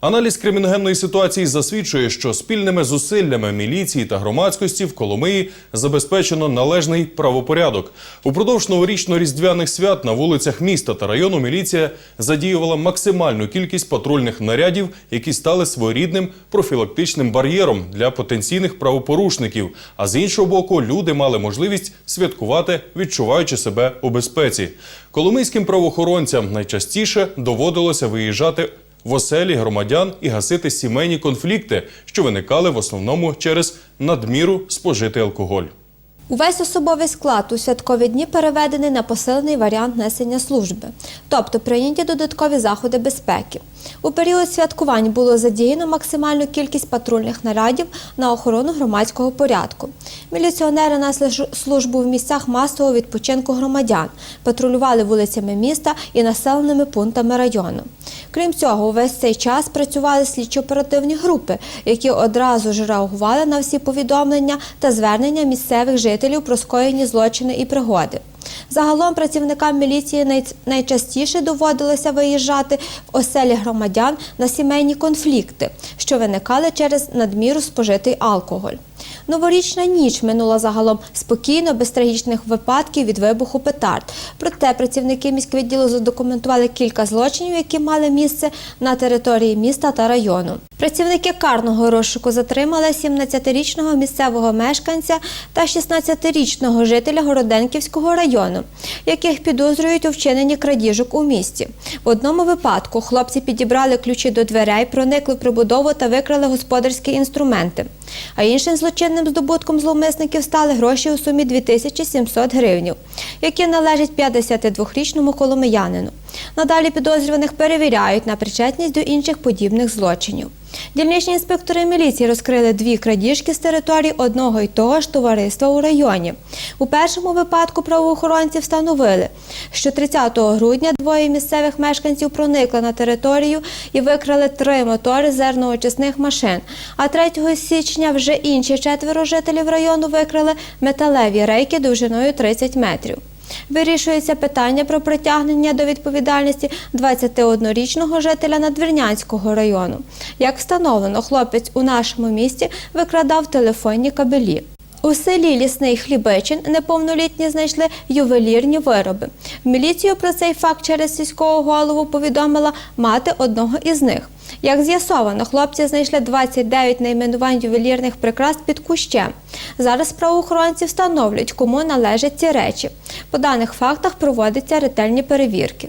Аналіз криміногенної ситуації засвідчує, що спільними зусиллями міліції та громадськості в Коломиї забезпечено належний правопорядок. Упродовж новорічно-різдвяних свят на вулицях міста та району міліція задіювала максимальну кількість патрульних нарядів, які стали своєрідним профілактичним бар'єром для потенційних правопорушників. А з іншого боку, люди мали можливість святкувати, відчуваючи себе у безпеці. Коломийським правоохоронцям найчастіше доводилося виїжджати в оселі громадян і гасити сімейні конфлікти, що виникали в основному через надміру спожитий алкоголь. Увесь особовий склад у святкові дні переведений на посилений варіант несення служби, тобто прийняті додаткові заходи безпеки. У період святкувань було задіяно максимальну кількість патрульних нарядів на охорону громадського порядку. Міліціонери несли службу в місцях масового відпочинку громадян, патрулювали вулицями міста і населеними пунктами району. Крім цього, увесь цей час працювали слідчо-оперативні групи, які одразу ж реагували на всі повідомлення та звернення місцевих жителів про скоєні злочини і пригоди. Загалом працівникам міліції найчастіше доводилося виїжджати в оселі громадян на сімейні конфлікти, що виникали через надміру спожитий алкоголь. Новорічна ніч минула загалом спокійно, без трагічних випадків від вибуху петард. Проте працівники міськвідділу задокументували кілька злочинів, які мали місце на території міста та району. Працівники карного розшуку затримали 17-річного місцевого мешканця та 16-річного жителя Городенківського району, яких підозрюють у вчиненні крадіжок у місті. В одному випадку хлопці підібрали ключі до дверей, проникли в прибудову та викрали господарські інструменти. А іншим злочинним здобутком зловмисників стали гроші у сумі 2700 гривнів, які належать 52-річному коломиянину. Надалі підозрюваних перевіряють на причетність до інших подібних злочинів. Дільничні інспектори міліції розкрили дві крадіжки з території одного й того ж товариства у районі. У першому випадку правоохоронці встановили, що 30 грудня двоє місцевих мешканців проникли на територію і викрали три мотори зерноочисних машин. А 3 січня вже інші четверо жителів району викрали металеві рейки довжиною 30 метрів. Вирішується питання про притягнення до відповідальності 21-річного жителя Надвірнянського району. Як встановлено, хлопець у нашому місті викрадав телефонні кабелі. У селі Лісний Хлібичин неповнолітні знайшли ювелірні вироби. Міліцію про цей факт через сільського голову повідомила мати одного із них. Як з'ясовано, хлопці знайшли 29 найменувань ювелірних прикрас під кущем. Зараз правоохоронці встановлюють, кому належать ці речі. По даних фактах проводяться ретельні перевірки.